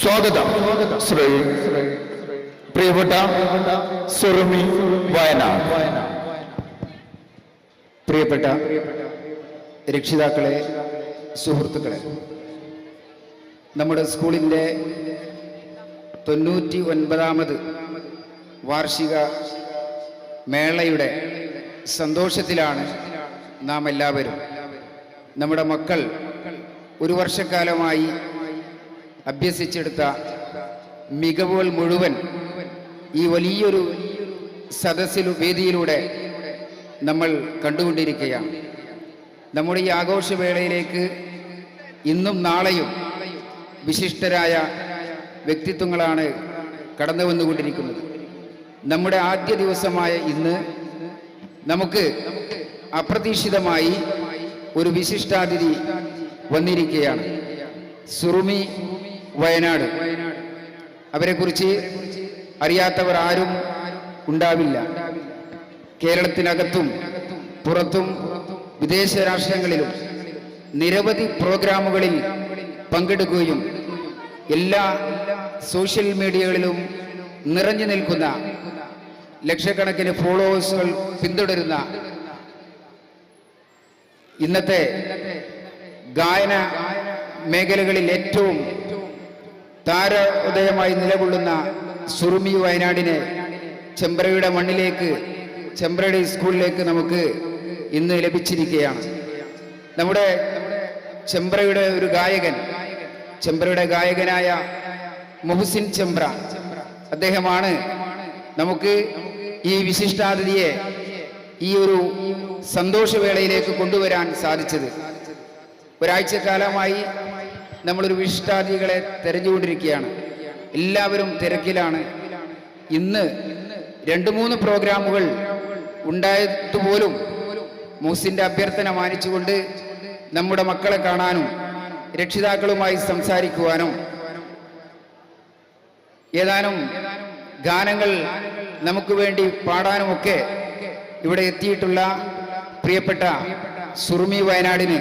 സ്വാഗതം. ശ്രീ പ്രിയപ്പെട്ട സുറുമി വയനാട് പ്രിയപ്പെട്ട രക്ഷിതാക്കളെ സുഹൃത്തുക്കളെ നമ്മുടെ സ്കൂളിന്റെ തൊണ്ണൂറ്റി ഒൻപതാമത് വാർഷിക മേളയുടെ സന്തോഷത്തിലാണ് നാം എല്ലാവരും നമ്മുടെ മക്കൾ ഒരു വർഷക്കാലമായി അഭ്യസിച്ചെടുത്ത മികവുകൾ മുഴുവൻ ഈ വലിയൊരു സദസ്സിലു വേദിയിലൂടെ നമ്മൾ കണ്ടുകൊണ്ടിരിക്കുകയാണ്. നമ്മുടെ ഈ ആഘോഷവേളയിലേക്ക് ഇന്നും നാളെയും വിശിഷ്ടരായ വ്യക്തിത്വങ്ങളാണ് കടന്നു വന്നുകൊണ്ടിരിക്കുന്നത്. നമ്മുടെ ആദ്യ ദിവസമായ ഇന്ന് നമുക്ക് അപ്രതീക്ഷിതമായി ഒരു വിശിഷ്ടാതിഥി വന്നിരിക്കുകയാണ്. സുറുമി വയനാട്. അവരെക്കുറിച്ച് അറിയാത്തവർ ആരും ഉണ്ടാവില്ല. കേരളത്തിനകത്തും പുറത്തും വിദേശ രാഷ്ട്രങ്ങളിലും നിരവധി പ്രോഗ്രാമുകളിൽ പങ്കെടുക്കുകയും എല്ലാ സോഷ്യൽ മീഡിയകളിലും നിറഞ്ഞു നിൽക്കുന്ന ലക്ഷക്കണക്കിന് ഫോളോവേഴ്സുകൾ പിന്തുടരുന്ന ഇന്നത്തെ ഗായന മേഖലകളിൽ ഏറ്റവും താരോദയമായി നിലകൊള്ളുന്ന സുറുമി വയനാടിനെ ചെമ്പ്രയുടെ മണ്ണിലേക്ക് ചെമ്പ്രയുടെ സ്കൂളിലേക്ക് നമുക്ക് ഇന്ന് ലഭിച്ചിരിക്കുകയാണ്. നമ്മുടെ ചെമ്പ്രയുടെ ഒരു ഗായകൻ ചെമ്പ്രയുടെ ഗായകനായ മുഹസിൻ ചെമ്പ്ര. അദ്ദേഹമാണ് നമുക്ക് ഈ വിശിഷ്ടാതിഥിയെ ഈ ഒരു സന്തോഷവേളയിലേക്ക് കൊണ്ടുവരാൻ സാധിച്ചത്. ഒരാഴ്ചക്കാലമായി നമ്മളൊരു വിശിഷ്ടാതിഥികളെ തെരഞ്ഞുകൊണ്ടിരിക്കുകയാണ്. എല്ലാവരും തിരക്കിലാണ്. ഇന്ന് രണ്ട് മൂന്ന് പ്രോഗ്രാമുകൾ ഉണ്ടായതുപോലും മൂസിന്റെ അഭ്യർത്ഥന മാനിച്ചുകൊണ്ട് നമ്മുടെ മക്കളെ കാണാനും രക്ഷിതാക്കളുമായി സംസാരിക്കുവാനും ഏതാനും ഗാനങ്ങൾ നമുക്ക് വേണ്ടി പാടാനുമൊക്കെ ഇവിടെ എത്തിയിട്ടുള്ള പ്രിയപ്പെട്ട സുറുമി വയനാടിന്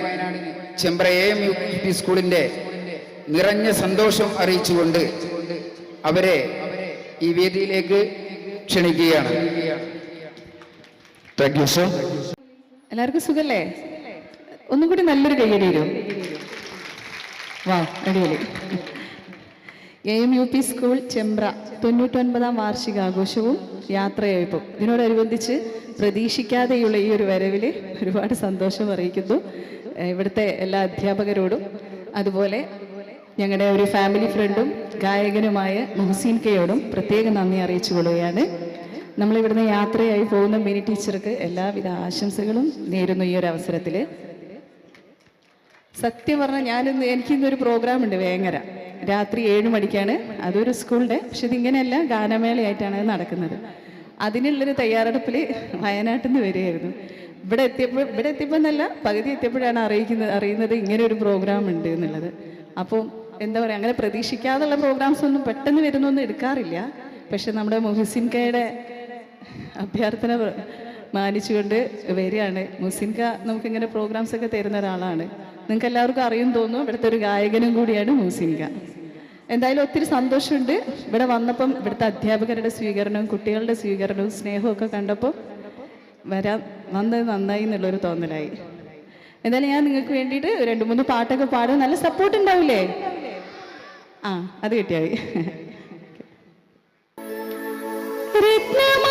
Chembra A M U P സ്കൂളിന്റെ നിറഞ്ഞ സന്തോഷം അറിയിച്ചുകൊണ്ട് അവരെ ഈ വേദിയിലേക്ക് ക്ഷണിക്കുകയാണ്. എല്ലാവർക്കും സുഖല്ലേ? ഒന്നും കൂടി നല്ലൊരു കയ്യടി വരും. വാ അടിപൊളി. A M U P school Chembra തൊണ്ണൂറ്റൊൻപതാം വാർഷികാഘോഷവും യാത്രയയപ്പും. ഇതിനോടനുബന്ധിച്ച് പ്രതീക്ഷിക്കാതെയുള്ള ഈ ഒരു വരവിൽ ഒരുപാട് സന്തോഷം അറിയിക്കുന്നു. ഇവിടുത്തെ എല്ലാ അധ്യാപകരോടും അതുപോലെ ഞങ്ങളുടെ ഒരു ഫാമിലി ഫ്രണ്ടും ഗായകനുമായ മുഹസീൻ കെയോടും പ്രത്യേക നന്ദി അറിയിച്ചു കൊള്ളുകയാണ് നമ്മളിവിടുന്ന് യാത്രയായി പോകുന്ന മിനി ടീച്ചർക്ക് എല്ലാവിധ ആശംസകളും നേരുന്നു ഈ ഒരു അവസരത്തിൽ സത്യം പറഞ്ഞാൽ ഞാനിന്ന് എനിക്കിന്നൊരു പ്രോഗ്രാം ഉണ്ട് വേങ്ങര. രാത്രി ഏഴ് മണിക്കാണ്. അതൊരു സ്കൂളിന്റെ പക്ഷെ ഇതിങ്ങനെയല്ല ഗാനമേളയായിട്ടാണ് നടക്കുന്നത്. അതിനുള്ളൊരു തയ്യാറെടുപ്പിൽ വയനാട്ടിൽ നിന്ന് വരികയായിരുന്നു. ഇവിടെ എത്തിയപ്പോൾ ഇവിടെ എത്തിയപ്പോൾ എന്നല്ല പകുതി എത്തിയപ്പോഴാണ് അറിയിക്കുന്നത് അറിയുന്നത് ഇങ്ങനെ ഒരു പ്രോഗ്രാം ഉണ്ട് എന്നുള്ളത്. അപ്പോൾ എന്താ പറയുക അങ്ങനെ പ്രതീക്ഷിക്കാതുള്ള പ്രോഗ്രാംസ് ഒന്നും പെട്ടെന്ന് വരുന്നൊന്നും എടുക്കാറില്ല. പക്ഷെ നമ്മുടെ മുഹസിൻകയുടെ അഭ്യർത്ഥന മാനിച്ചുകൊണ്ട് വരികയാണ്. മുസിൻക നമുക്കിങ്ങനെ പ്രോഗ്രാംസ് ഒക്കെ തരുന്ന ഒരാളാണ്. നിങ്ങൾക്ക് എല്ലാവർക്കും അറിയും തോന്നുന്നു ഇവിടുത്തെ ഒരു ഗായകനും കൂടിയാണ് മുസിൻക എന്തായാലും ഒത്തിരി സന്തോഷമുണ്ട്. ഇവിടെ വന്നപ്പം ഇവിടുത്തെ അധ്യാപകരുടെ സ്വീകരണവും കുട്ടികളുടെ സ്വീകരണവും സ്നേഹവും ഒക്കെ കണ്ടപ്പോൾ വരാൻ വന്നത് നന്നായി എന്നുള്ളൊരു തോന്നലായി. എന്തായാലും ഞാൻ നിങ്ങൾക്ക് വേണ്ടിയിട്ട് രണ്ട് മൂന്ന് പാട്ടൊക്കെ പാടാൻ നല്ല സപ്പോർട്ട് ഉണ്ടാവില്ലേ ആ അത് കിട്ടിയായി രത്നമാലമാരിൽ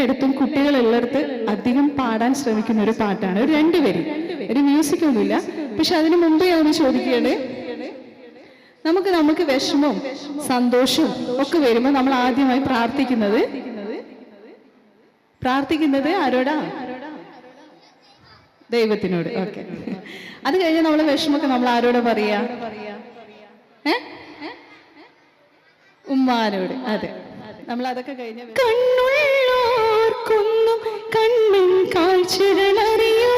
എല്ലായിടത്തും കുട്ടികൾ എല്ലായിടത്ത് അധികം പാടാൻ ശ്രമിക്കുന്ന ഒരു പാട്ടാണ്. ഒരു രണ്ട് വരി. ഒരു മ്യൂസിക് ഒന്നുമില്ല. പക്ഷെ അതിനു മുമ്പേ ഒന്ന് ചോദിക്കുകയാണ്. നമുക്ക് നമുക്ക് വിഷമവും സന്തോഷവും ഒക്കെ വരുമ്പോൾ നമ്മൾ ആദ്യമായി പ്രാർത്ഥിക്കുന്നത്? പ്രാർത്ഥിക്കുന്നത് ആരോടാ? ദൈവത്തിനോട്. ഓക്കെ. അത് കഴിഞ്ഞാൽ നമ്മൾ വിഷമൊക്കെ നമ്മൾ ആരോട് പറയാ? ഉമ്മാനോട്. അതെ. നമ്മൾ അതൊക്കെ കഴിഞ്ഞ കണ്ണുള്ളോർക്കൊന്നും കണ്ണിൻ കാഴ്ചകൾ അറിയോ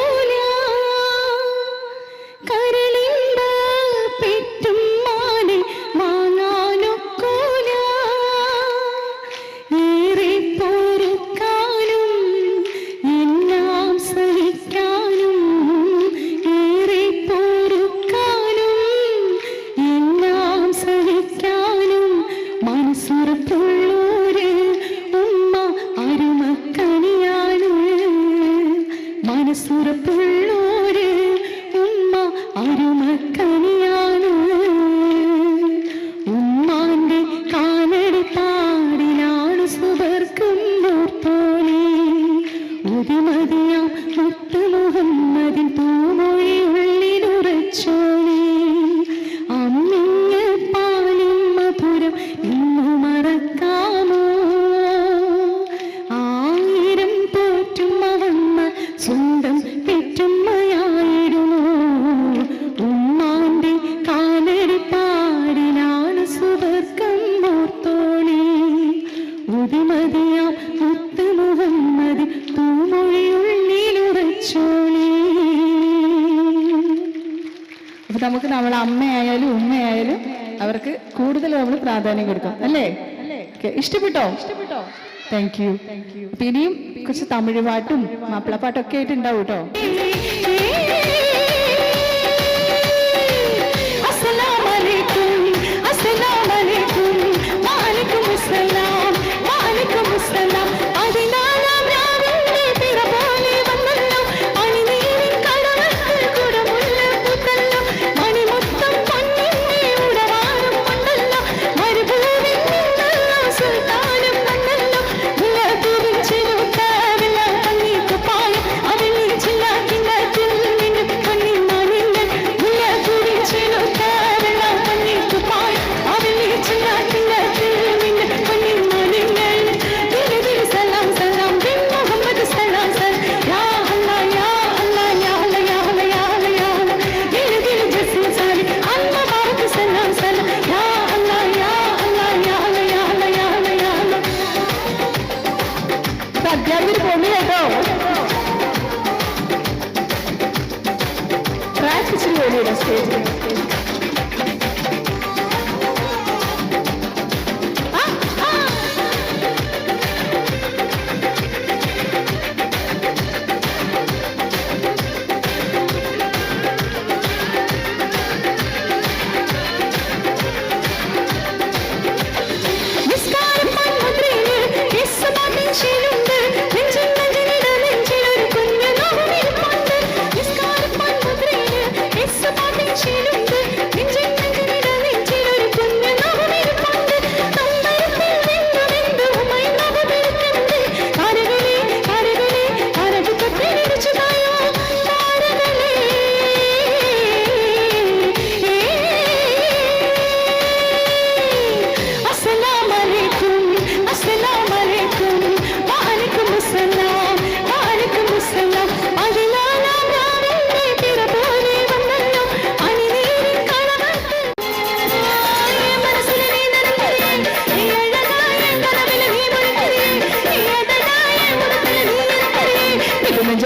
ഇഷ്ടപ്പെട്ടോ? ഇഷ്ടപ്പെട്ടോ? താങ്ക് യു താങ്ക് യു ഇനിയും കുറച്ച് തമിഴ് പാട്ടും മാപ്പിളപ്പാട്ടൊക്കെ ആയിട്ടുണ്ടാവും കേട്ടോ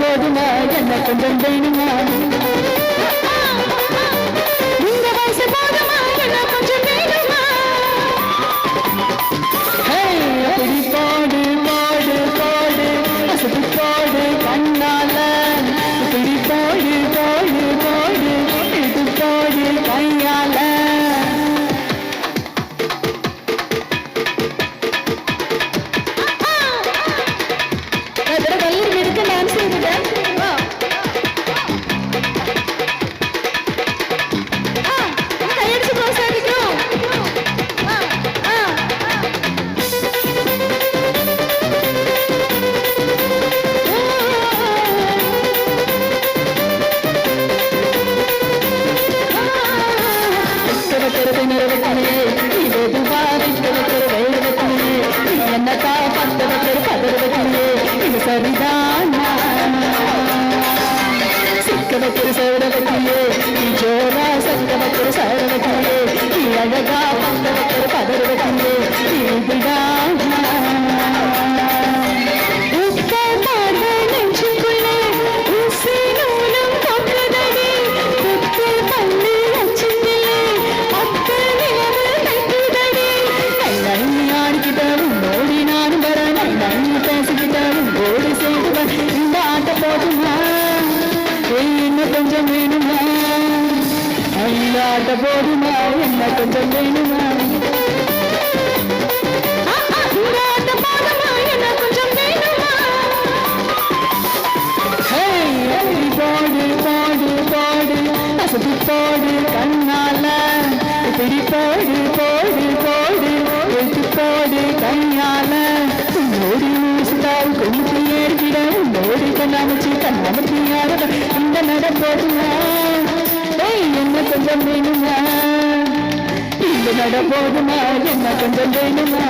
போதுமா என்ன கொஞ்சம் வேணுமா பார்த்த போதுமா? என்ன கொஞ்சம் வேணுமா? போடு கண்ணால. இப்படி போடு போடு போடு. எடுத்து போடு கண்ணால நோடி ஊசித்தால் கொண்டு ஏறிவிட நோடி கண்ணாமச்சி கண்ணாமச்சி யாரட இந்த நட போடுவா கொஞ்சம் வேணுமா இந்த நட போதுமா என்ன கொஞ்சம் வேணுமா